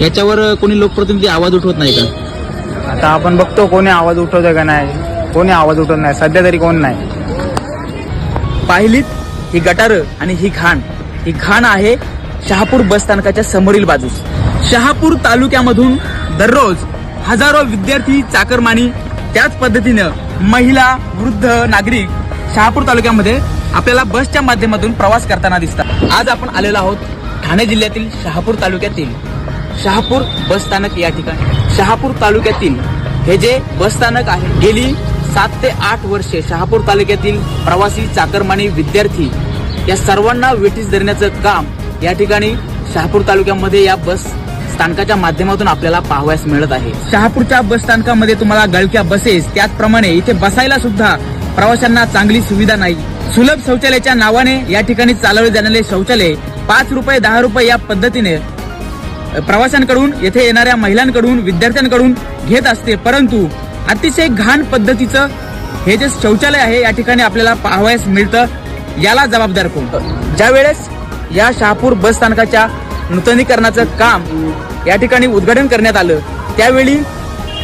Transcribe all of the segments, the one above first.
याच्यावर कोणी लोकप्रतिनिधी आवाज उठवत नाही का? आता आपण बघतो कोणी आवाज उठवतोय का नाही. कोणी आवाज उठवत नाही. सध्या तरी कोण नाही. पाहिलीत ही गटार आणि ही घाण ही घाण आहे शहापूर बस स्थानकाच्या समोरील बाजूस. शहापूर तालुक्यामधून दररोज हजारो विद्यार्थी चाकरमानी त्याच पद्धतीनं महिला वृद्ध नागरिक शहापूर तालुक्यामध्ये आपल्याला बसच्या माध्यमातून प्रवास करताना दिसतात. आज आपण आलेलो आहोत ठाणे जिल्ह्यातील शहापूर तालुक्यातील शहापूर बसस्थानक या ठिकाणी. शहापूर तालुक्यातील हे जे बस स्थानक आहे गेली सात ते आठ वर्षे शहापूर तालुक्यातील प्रवासी चाकरमानी विद्यार्थी या सर्वांना वेठीस धरण्याचं काम या ठिकाणी शहापूर तालुक्यामध्ये या बस स्थानकाच्या माध्यमातून आपल्याला पाहावयास मिळत आहे. शहापूरच्या बस स्थानकामध्ये तुम्हाला गळक्या बसेस त्याचप्रमाणे इथे बसायला सुद्धा प्रवाशांना चांगली सुविधा नाही. सुलभ शौचालयाच्या नावाने या ठिकाणी चालवले जाणारे शौचालय पाच रुपये दहा रुपये या पद्धतीने प्रवाशांकडून येथे येणाऱ्या महिलांकडून विद्यार्थ्यांकडून घेत असते. परंतु अतिशय घाण पद्धतीचं हे जे शौचालय आहे या ठिकाणी आपल्याला पाहावयास मिळतं. याला जबाबदार कोण? ज्या वेळेस या शहापूर बस स्थानकाच्या नूतनीकरणाचं काम या ठिकाणी उद्घाटन करण्यात आलं त्यावेळी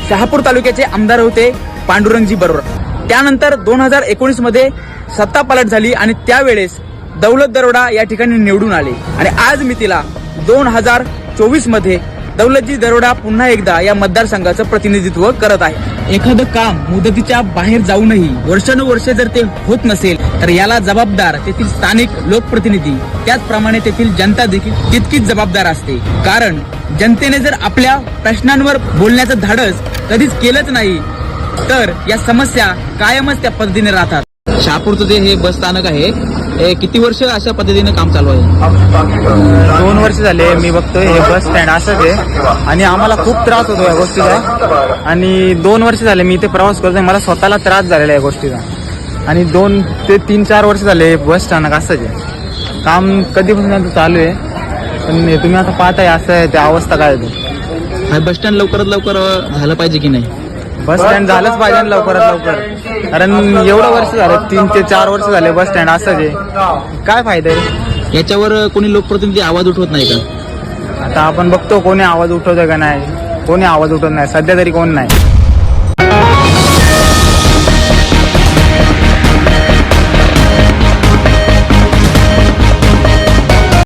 शहापूर तालुक्याचे आमदार होते पांडुरंगजी बरोबर त्यानंतर दोन हजार एकोणीसमध्ये सत्ता पालट झाली आणि त्यावेळेस दौलत दरोडा या ठिकाणी निवडून आले. आणि आज मी तिला दोन हजार चोवीसमध्ये दौलतजी दरोडा पुन्हा एकदा या मतदारसंघाचं प्रतिनिधित्व करत आहे. एखादं काम मुदतीच्या बाहेर जाऊनही वर्षानुवर्ष जर ते होत नसेल तर याला जबाबदार तेथील स्थानिक लोकप्रतिनिधी त्याचप्रमाणे तेथील जनता देखील तितकीच जबाबदार असते. कारण जनतेने जर आपल्या प्रश्नांवर बोलण्याचं धाडस कधीच केलंच नाही तर या समस्या कायमच त्या पद्धतीने राहतात. शहापूरचं जे हे बस स्थानक आहे हे किती वर्ष अशा पद्धतीने काम चालू आहे? दोन वर्ष झाले मी बघतोय हे बस स्टँड असंच आहे. आणि आम्हाला खूप त्रास होतो या गोष्टीचा. आणि दोन वर्ष झाले मी इथे प्रवास करतोय मला स्वतःला त्रास झालेला आहे या गोष्टीचा. आणि दोन ते तीन चार वर्ष झाले हे बस स्थानक असंच आहे. काम कधीपासून चालू आहे पण तुम्ही आता पाहताय असं आहे त्या अवस्था काय हा बस स्टँड लवकरात लवकर झालं पाहिजे की नाही? बस स्टँड झालंच पाहिजे ना लवकरात लवकर. कारण एवढं वर्ष झालं तीन ते चार वर्ष झाले बस स्टँड असंच आहे काय फायदा आहे? याच्यावर कोणी लोकप्रतिनिधी आवाज उठवत नाही का? आता आपण बघतो कोणी आवाज उठवतोय का नाही. कोणी आवाज उठवत नाही. सध्या तरी कोण नाही.